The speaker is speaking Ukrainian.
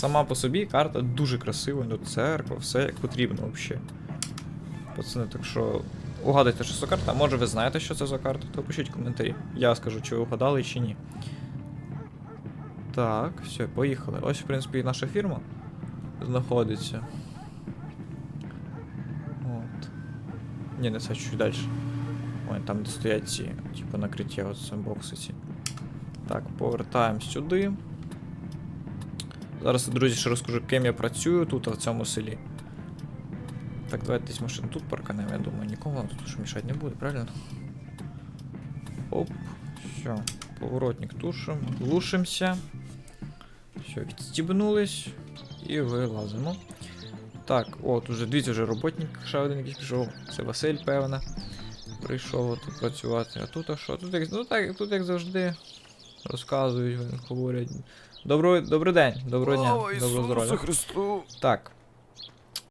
Сама по собі карта дуже красива, ну церква, все як потрібно взагалі. Пацани, так що угадайте, що це карта. Може ви знаєте, що це за карта, то пишіть коментарі. Я скажу, чи ви угадали, чи ні. Так, все, поїхали. Ось, в принципі, і наша фірма знаходиться. От. Ні, не це чуть далі. Ой, там де стоять ці, типу накриття, оце бокси ці. Так, повертаємо сюди. Зараз, друзі, ще розкажу, ким я працюю тут, в цьому селі. Так, давайте десь машину тут парканемо, я думаю, нікому нам тут що мішати не буде, правильно? Оп, все, поворотник тушим, глушимся. Все, відстібнулись і вилазимо. Так, от уже дивіться, вже роботник ще один якийсь пішов. Це Василь, певно. Прийшов тут працювати. А тут а що? Тут як, ну так, тут як завжди розказують, говорять. Добро, добрий день, доброго дня, доброго здоров'я. Христу! Так,